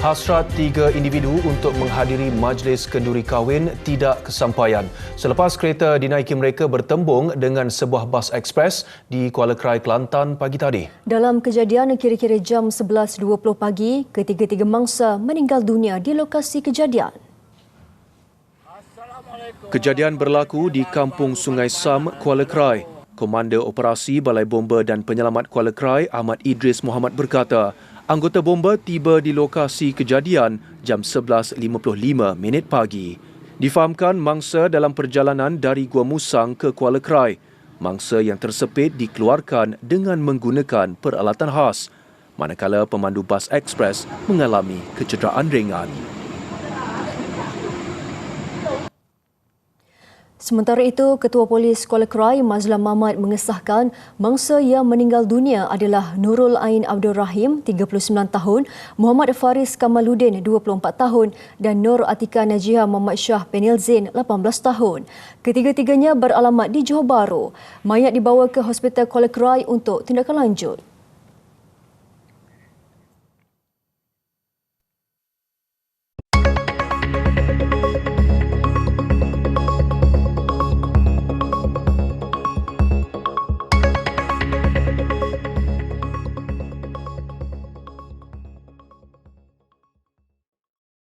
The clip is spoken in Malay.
Hasrat tiga individu untuk menghadiri majlis kenduri kahwin tidak kesampaian selepas kereta dinaiki mereka bertembung dengan sebuah bas ekspres di Kuala Krai, Kelantan pagi tadi. Dalam kejadian kira-kira jam 11.20 pagi, ketiga-tiga mangsa meninggal dunia di lokasi kejadian. Kejadian berlaku di Kampung Sungai Sam, Kuala Krai. Komander Operasi Balai Bomba dan Penyelamat Kuala Krai, Ahmad Idris Muhammad berkata, Anggota bomba tiba di lokasi kejadian jam 11.55 minit pagi. Difahamkan mangsa dalam perjalanan dari Gua Musang ke Kuala Krai. Mangsa yang tersepit dikeluarkan dengan menggunakan peralatan khas. Manakala pemandu bas ekspres mengalami kecederaan ringan. Sementara itu, Ketua Polis Kuala Krai Mazlan Mahmad mengesahkan mangsa yang meninggal dunia adalah Nurul Ain Abdul Rahim, 39 tahun, Muhammad Faris Kamaluddin, 24 tahun dan Nur Atika Najihah Muhammad Shah Penil Zain, 18 tahun. Ketiga-tiganya beralamat di Johor Bahru. Mayat dibawa ke Hospital Kuala Krai untuk tindakan lanjut.